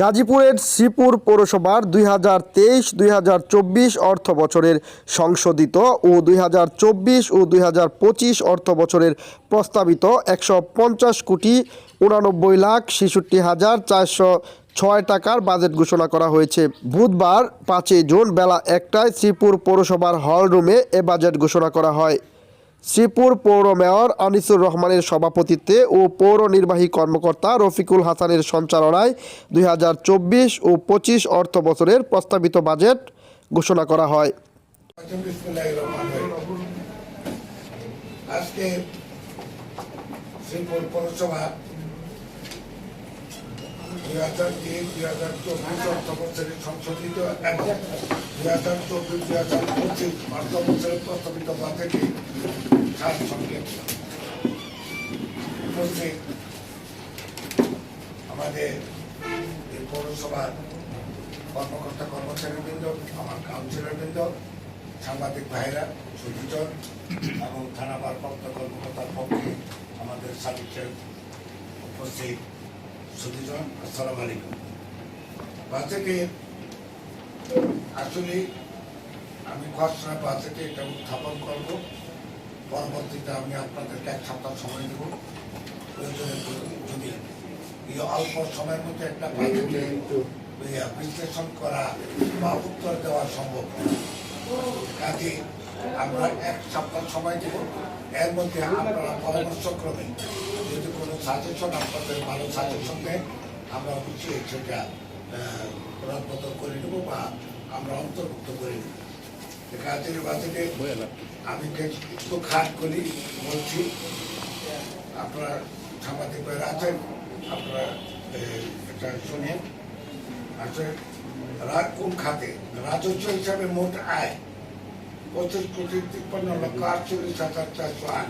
গাজীপুরের শ্রীপুর পৌরসভার দুই হাজার তেইশ, দুই হাজার চব্বিশ অর্থ বছরের সংশোধিত ও দুই হাজার চব্বিশ ও দুই হাজার পঁচিশ অর্থ বছরের প্রস্তাবিত একশো পঞ্চাশ কোটি উনানব্বই লাখ ছেষট্টি হাজার চারশো ছয় টাকার বাজেট ঘোষণা করা হয়েছে। বুধবার পাঁচই জুন বেলা একটায় শ্রীপুর পৌরসভার হল রুমে এ বাজেট ঘোষণা করা হয়। শ্রীপুর পৌর মেয়র আনিসুর রহমানের সভাপতিত্বে ও পৌর নির্বাহী কর্মকর্তা রফিকুল হাসানের সঞ্চালনায় দুই হাজার চব্বিশ ও পঁচিশ অর্থ বছরের প্রস্তাবিত বাজেট ঘোষণা করা হয়। আজকে শ্রীপুর পৌরসভা হাজার তিন দুই হাজার চব্বিশ অর্থ বছরের সংশোধিত এবং দুই হাজার চব্বিশ, দুই হাজার পঁচিশ অর্থ বছরের প্রস্তাবিত বাজেটে সার সঙ্গে উপস্থিত আমাদের এই পৌরসভার কর্মকর্তা কর্মচারীবৃন্দ, আমার কাউন্সিলরবৃন্দ, সাংবাদিক ভাইরা সুযোজন এবং থানা ভারপ্রাপ্ত কর্মকর্তার পক্ষে আমাদের সাদিকের উপস্থিত সুযোজন আসসালাম আলাইকুম। বাজেটে আসলে আমি খসড়া বাজেটে এটা উত্থাপন করব। পরবর্তীতে আমি আপনাদেরকে এক সপ্তাহ সময় দেব। প্রয়োজনে যদি- এই অল্প সময়ের মধ্যে একটা বাজেটে বিশ্লেষণ করা বা উত্তর দেওয়া সম্ভব। কাজে আমরা এক সপ্তাহ সময় দেব। এর মধ্যে আপনারা পরামর্শক্রমে যদি কোনো সাজেশন আপনাদের ভালো সাজেশন দেন আমরা অবশ্যই সেটা রদবদল করে নেব বা আমরা অন্তর্ভুক্ত করে নেব। কাজের বাজেটে আমি একটু খাট করি, বলছি, আপনারা সাংবাদিক ভাইরা আছেন, আপনারা এটা শুনেন। আসলে রাগ কোন খাতে? রাজস্ব হিসাবে মোট আয়? পঁচিশ কোটি তিপ্পান্ন লক্ষ আটচল্লিশ হাজার চারশো আট।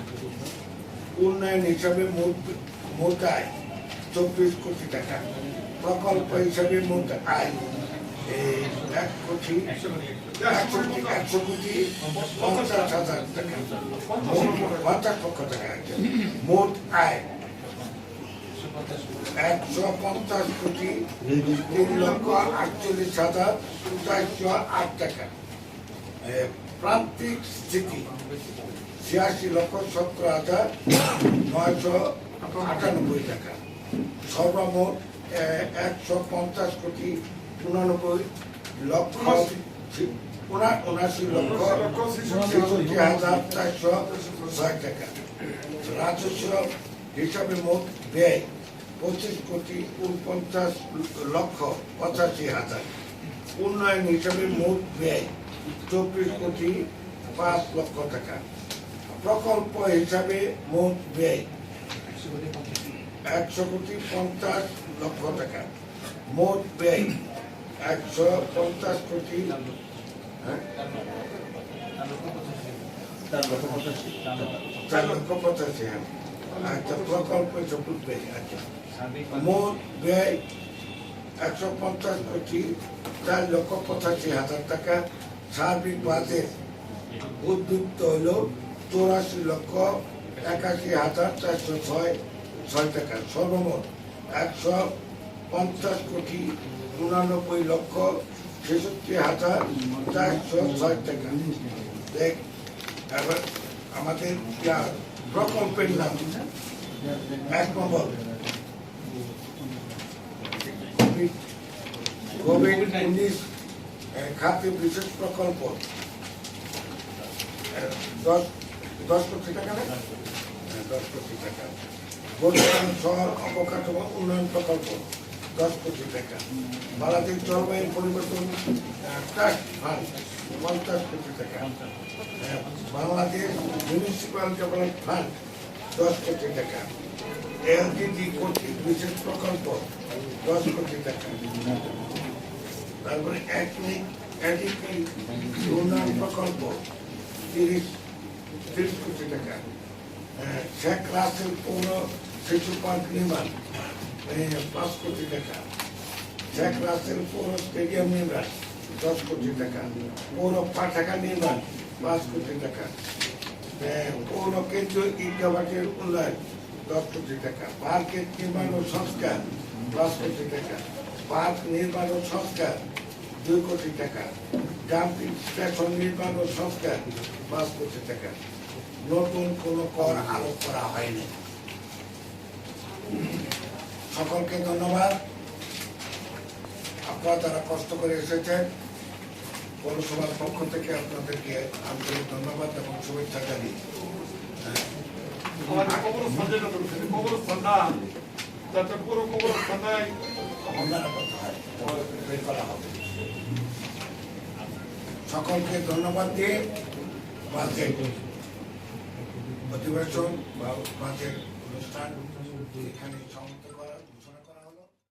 উন্নয়ন হিসাবে মোট আয় চব্বিশ কোটি টাকা। প্রকল্প হিসাবে মোট পঞ্চাশ হাজার টাকা। মোট আয় একশো পঞ্চাশ কোটি তিন লক্ষ আটচল্লিশ হাজার চারশো আট টাকা। প্রান্তিক স্থিতি। ছিয়াশি লক্ষ সত্তর হাজার নয়শো আটানব্বই টাকা। সর্বমোট একশো পঞ্চাশ কোটি উনানব্বই লক্ষ উনা- উনাশি লক্ষ ছেষট্টি হাজার চারশো ছয় টাকা। রাজস্ব হিসাবে মোট ব্যয় পঁচিশ কোটি উনপঞ্চাশ লক্ষ পঁচাশি হাজার। উন্নয়ন হিসাবে মোট ব্যয় চব্বিশ কোটি পাঁচ লক্ষ টাকা। প্রকল্প হিসাবে মোট ব্যয় একশো কোটি পঞ্চাশ লক্ষ টাকা। মোট ব্যয় একশো পঞ্চাশ কোটি? চার লক্ষ পঁচাশি। হ্যাঁ। আচ্ছা প্রকল্প হিসাবে ব্যয় আচ্ছা। মোট ব্যয় একশো পঞ্চাশ কোটি চার লক্ষ পঁচাশি হাজার টাকা। সার্বিক বাজেট উদ্বৃত্ত হল চৌরাশি লক্ষ একাশি হাজার চারশো ছয় ছয় টাকা। সর্বমোট একশো পঞ্চাশ কোটি উনানব্বই লক্ষ ছেষট্টি হাজার চারশো ছয় টাকা। দেখ এবার আমাদের প্রকল্পের নাম, এক নম্বর, কোভিড উনিশ খাতে বিশেষ প্রকল্প। দশ দশ কোটি টাকা না? হ্যাঁ, দশ কোটি টাকা। বর্তমান শহর অবকাঠামো উন্নয়ন প্রকল্প দশ কোটি টাকা। বাংলাদেশ জলবায়ু পরিবর্তন ট্রাস্ট ফান্ড পঞ্চাশ কোটি টাকা। হ্যাঁ, বাংলাদেশ মিউনিসিপ্যাল ডেভেলপমেন্ট ফান্ড দশ কোটি টাকা। এলজিডি কর্তৃক বিশেষ প্রকল্প দশ কোটি টাকা। তারপরে একনিক উন্নয়ন প্রকল্প তিরিশ তিরিশ কোটি টাকা। আহ, শেখ রাসেল পৌর শিশু পার্ক নির্মাণ পাঁচ কোটি টাকা। শেখ রাসেল পৌর স্টেডিয়াম নির্মাণ দশ কোটি টাকা। পৌর পাঠাগা নির্মাণ পাঁচ কোটি টাকা। আহ, পৌর কেন্দ্রীয় ঈদগাবাটের উন্নয়ন দশ কোটি টাকা। পার্কের নির্মাণ ও সংস্কার পাঁচ কোটি টাকা। পার্ক নির্মাণ ও সংস্কার দুই কোটি টাকা। ডাম্পিং স্টেশন নির্মাণ ও সংস্কার পাঁচ কোটি টাকা। নতুন কোনো কর আরোপ করা হয়নি। সকলকে ধন্যবাদ। আপনারা যারা কষ্ট করে এসেছেন পৌরসভার পক্ষ থেকে আপনাদেরকে আন্তরিক ধন্যবাদ এবং শুভেচ্ছা জানিয়ে। কবরস্থান যেটা তো সেটা কবরস্থান যাতে পুরো কবরস্থান বের করা হবে সকলকে ধন্যবাদ দিয়ে বাজেট অধিবেশন বা বাজেট অনুষ্ঠান এখানে